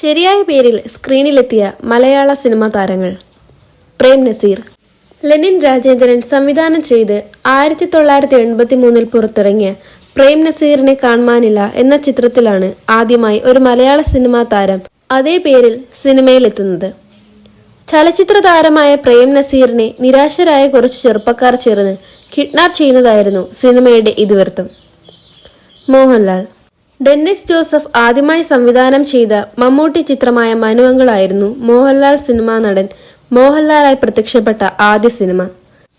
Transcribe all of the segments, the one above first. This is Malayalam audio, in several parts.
ശരിയായ പേരിൽ സ്ക്രീനിലെത്തിയ മലയാള സിനിമാ താരങ്ങൾ. പ്രേം നസീർ. ലെനിൻ രാജേന്ദ്രൻ സംവിധാനം ചെയ്ത് ആയിരത്തി തൊള്ളായിരത്തി എൺപത്തി മൂന്നിൽ പുറത്തിറങ്ങിയ പ്രേം നസീറിനെ കാണുവാനില്ല എന്ന ചിത്രത്തിലാണ് ആദ്യമായി ഒരു മലയാള സിനിമാ താരം അതേ പേരിൽ സിനിമയിലെത്തുന്നത്. ചലച്ചിത്ര താരമായ പ്രേം നസീറിനെ നിരാശരായ കുറച്ച് ചെറുപ്പക്കാർ ചേർന്ന് കിഡ്നാപ്പ് ചെയ്യുന്നതായിരുന്നു സിനിമയുടെ ഇതിവൃത്തം. മോഹൻലാൽ. ഡെന്നിസ് ജോസഫ് ആദ്യമായി സംവിധാനം ചെയ്ത മമ്മൂട്ടി ചിത്രമായ മനുവങ്ങളായിരുന്നു മോഹൻലാൽ സിനിമാ നടൻ മോഹൻലാലായി പ്രത്യക്ഷപ്പെട്ട ആദ്യ സിനിമ.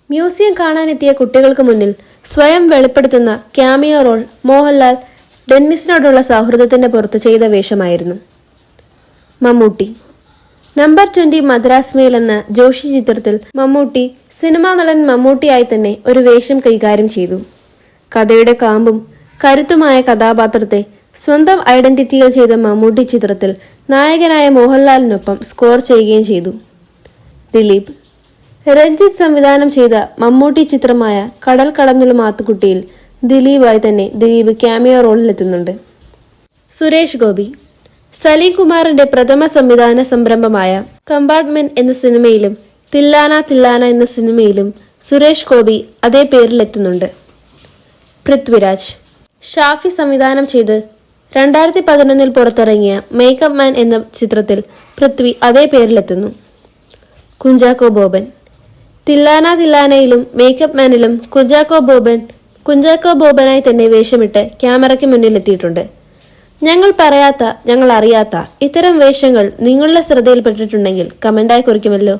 മ്യൂസിയം കാണാനെത്തിയ കുട്ടികൾക്ക് മുന്നിൽ സ്വയം വെളിപ്പെടുത്തുന്ന ക്യാമിയോ റോൾ മോഹൻലാൽ ഡെന്നിസിനോടുള്ള സൗഹൃദത്തിന്റെ പുറത്ത് ചെയ്ത വേഷമായിരുന്നു. Mammootty. Number twenty Madras mail എന്ന ജോഷി ചിത്രത്തിൽ മമ്മൂട്ടി സിനിമാ നടൻ മമ്മൂട്ടിയായി തന്നെ ഒരു വേഷം കൈകാര്യം ചെയ്തു. കഥയുടെ കാമ്പും കരുത്തുമായ കഥാപാത്രത്തെ സ്വന്തം ഐഡന്റിറ്റിയിൽ ചെയ്ത മമ്മൂട്ടി ചിത്രത്തിൽ നായകനായ മോഹൻലാലിനൊപ്പം സ്കോർ ചെയ്യുകയും ചെയ്തു. ദിലീപ്. രഞ്ജിത്ത് സംവിധാനം ചെയ്ത മമ്മൂട്ടി ചിത്രമായ കടൽ കടന്നുള്ള മാത്തുക്കുട്ടിയിൽ ദിലീപായി തന്നെ ദിലീപ് ക്യാമിയോ റോളിലെത്തുന്നുണ്ട്. സുരേഷ് ഗോപി. സലീം കുമാറിന്റെ പ്രഥമ സംവിധാന സംരംഭമായ കമ്പാർട്ട്മെന്റ് എന്ന സിനിമയിലും തില്ലാന തില്ലാന എന്ന സിനിമയിലും സുരേഷ് ഗോപി അതേ പേരിലെത്തുന്നുണ്ട്. പൃഥ്വിരാജ്. ഷാഫി സംവിധാനം ചെയ്ത് രണ്ടായിരത്തി പതിനൊന്നിൽ പുറത്തിറങ്ങിയ മേക്കപ്പ് മാൻ എന്ന ചിത്രത്തിൽ പൃഥ്വി അതേ പേരിലെത്തുന്നു. കുഞ്ചാക്കോ ബോബൻ. തില്ലാന തില്ലാനയിലും മേക്കപ്പ് മാനിലും കുഞ്ചാക്കോ ബോബൻ കുഞ്ചാക്കോ ബോബനായി തന്നെ വേഷമിട്ട് ക്യാമറയ്ക്ക് മുന്നിലെത്തിയിട്ടുണ്ട്. ഞങ്ങൾ പറയാത്ത ഞങ്ങൾ അറിയാത്ത ഇത്തരം വേഷങ്ങൾ നിങ്ങളുടെ ശ്രദ്ധയിൽപ്പെട്ടിട്ടുണ്ടെങ്കിൽ കമന്റായി കുറിക്കുമല്ലോ.